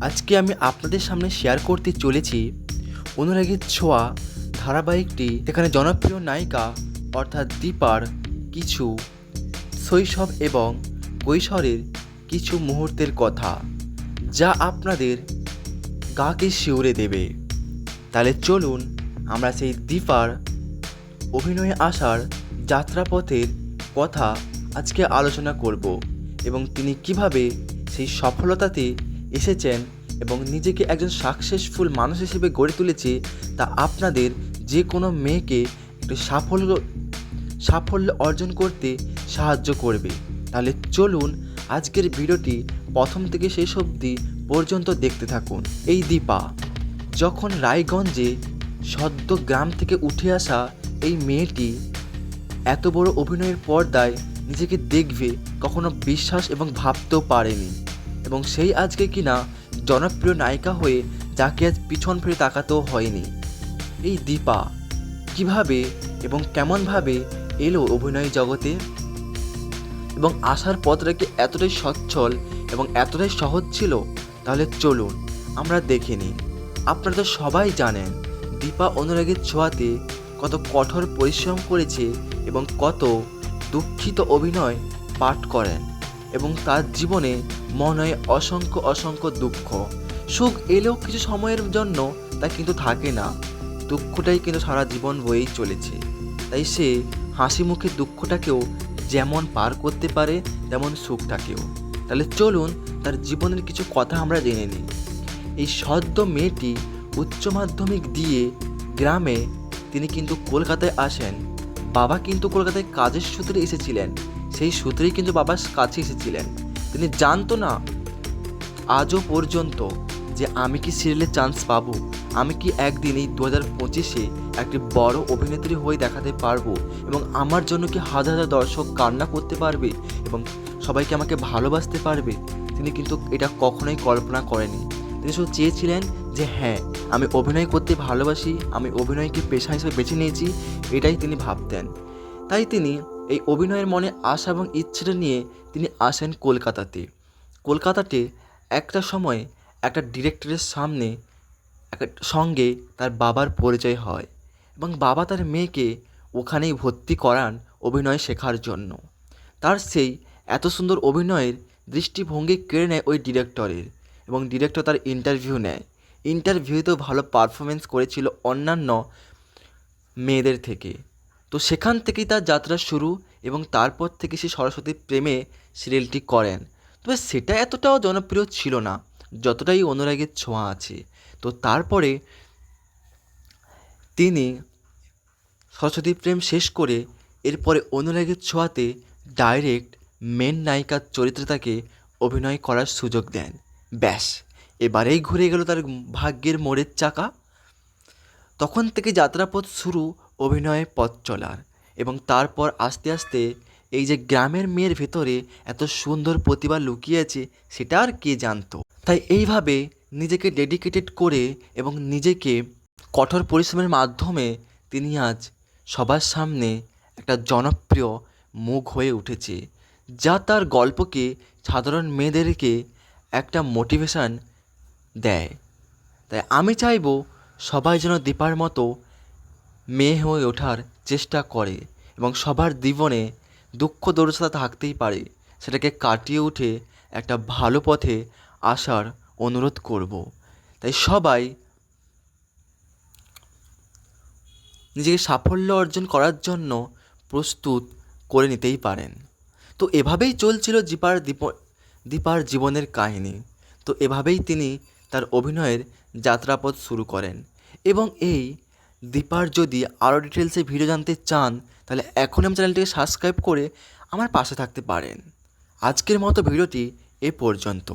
আজকে আমি আপনাদের সামনে শেয়ার করতে চলেছি অনুরাগের ছোঁয়া ধারাবাহিকটি। এখানে জনপ্রিয় নায়িকা অর্থাৎ দীপার কিছু শৈশব এবং কৈশোরের কিছু মুহূর্তের কথা, যা আপনাদের গাকে শিউরে দেবে। তাহলে চলুন আমরা সেই দীপার অভিনয়ে আসার যাত্রাপথের কথা আজকে আলোচনা করব এবং তিনি কীভাবে সেই সফলতাতে এসেছেন এবং নিজেকে একজন সাকসেসফুল মানুষ হিসেবে গড়ে তুলেছে, তা আপনাদের যে কোনো মেয়েকে একটু সাফল্য সাফল্য অর্জন করতে সাহায্য করবে। তাহলে চলুন আজকের ভিডিওটি প্রথম থেকে শেষ অবধি পর্যন্ত দেখতে থাকুন। এই দীপা, যখন রায়গঞ্জে সদ্য গ্রাম থেকে উঠে আসা এই মেয়েটি এত বড় অভিনয়ের পর্দায় নিজেকে দেখবে, কখনো বিশ্বাস এবং ভাবতেও পারেনি। এবং সেই আজকে কিনা জনপ্রিয় নায়িকা হয়ে যাকে আজ পিছন ফিরে তাকাতেও হয়নি। এই দীপা কীভাবে এবং কেমনভাবে এলো অভিনয় জগতে? এবং আসার পথটা কি এতটাই সচ্ছল এবং এতটাই সহজ ছিল, তাহলে চলুন আমরা দেখে নিই। আপনারা তো সবাই জানেন, দীপা অনুরাগের ছোঁয়াতে কত কঠোর পরিশ্রম করেছে এবং কত দুঃখিত অভিনয় পাঠ করেন এবং তার জীবনে মনে অসংখ্য অসংখ্য দুঃখ। সুখ এলেও কিছু সময়ের জন্য তা কিন্তু থাকে না। দুঃখটাই কিন্তু সারা জীবন বয়েই চলেছে। তাই সে হাসি মুখে দুঃখটাকেও যেমন পার করতে পারে, তেমন সুখটাকেও। তাহলে চলুন তার জীবনের কিছু কথা আমরা জেনে নিই। এই সদ্য মেয়েটি উচ্চ মাধ্যমিক দিয়ে গ্রামে তিনি কিন্তু কলকাতায় আসেন। বাবা কিন্তু কলকাতায় কাজের সূত্রে এসেছিলেন। সেই সূত্রেই কিন্তু বাবার কাছে এসেছিলেন। তিনি জানতো না আজও পর্যন্ত যে আমি কি সিরিয়ালে চান্স পাবো। আমি কি একদিন এই দু হাজার পঁচিশে একটি বড় অভিনেত্রী হয়ে দেখাতে পারব এবং আমার জন্য কি হাজার হাজার দর্শক কান্না করতে পারবে এবং সবাইকে আমাকে ভালোবাসতে পারবে? তিনি কিন্তু এটা কখনোই কল্পনা করেনি। তিনি শুধু চেয়েছিলেন যে হ্যাঁ আমি অভিনয় করতে ভালোবাসি, আমি অভিনয়কে পেশা হিসেবে বেছে নিয়েছি, এটাই তিনি ভাবতেন। তাই তিনি এই অভিনয়ের মনে আশা এবং ইচ্ছেটা নিয়ে তিনি আসেন কলকাতাতে। কলকাতাতে একটা সময় একটা ডিরেক্টরের সামনে একটা সঙ্গে তার বাবার পরিচয় হয় এবং বাবা তার মেয়েকে ওখানেই ভর্তি করান অভিনয় শেখার জন্য। তার সেই এত সুন্দর অভিনয়ের দৃষ্টিভঙ্গি কেড়ে নেয় ওই ডিরেক্টরের এবং ডিরেক্টর তার ইন্টারভিউ নেয়। ইন্টারভিউতেও ভালো পারফরমেন্স করেছিল অন্যান্য মেয়েদের থেকে। তো সেখান থেকেই তার যাত্রা শুরু এবং তারপর থেকে সে সরস্বতীর প্রেমে সিরিয়ালটি করেন। তবে সেটা এতটাও জনপ্রিয় ছিল না, যতটাই অনুরাগের ছোঁয়া আছে। তো তারপরে তিনি সরস্বতী প্রেম শেষ করে এরপরে অনুরাগের ছোঁয়াতে ডাইরেক্ট মেন নায়িকার চরিত্রে তাকে অভিনয় করার সুযোগ দেন। ব্যাস, এবারেই ঘুরে গেল তার ভাগ্যের মোড়ের চাকা। তখন থেকে যাত্রাপথ শুরু অভিনয়ের পথ চলার এবং তারপর আস্তে আস্তে এই যে গ্রামের মেয়ের ভেতরে এত সুন্দর প্রতিভা লুকিয়ে আছে সেটা আর কে জানতো? তাই এইভাবে নিজেকে ডেডিকেটেড করে এবং নিজেকে কঠোর পরিশ্রমের মাধ্যমে তিনি আজ সবার সামনে একটা জনপ্রিয় মুখ হয়ে উঠেছে, যা তার গল্পকে, সাধারণ মেয়েদেরকে একটা মোটিভেশন দেয়। তাই আমি চাইব সবাই যেন দীপার মতো মেয়ে হয়ে ওঠার চেষ্টা করে এবং সবার জীবনে দুঃখ দরজা থাকতেই পারে, সেটাকে কাটিয়ে উঠে একটা ভালো পথে আসার অনুরোধ করব। তাই সবাই নিজেকে সাফল্য অর্জন করার জন্য প্রস্তুত করে নিতেই পারেন। তো এভাবেই চলছিল দীপার দীপ, দীপার জীবনের কাহিনী। তো এভাবেই তিনি তার অভিনয়ের যাত্রাপথ শুরু করেন এবং এই দীপার যদি আরও ডিটেলসে ভিডিও জানতে চান, তাহলে এখন আমি চ্যানেলটিকে সাবস্ক্রাইব করে আমার পাশে থাকতে পারেন। আজকের মতো ভিডিওটি এ পর্যন্ত।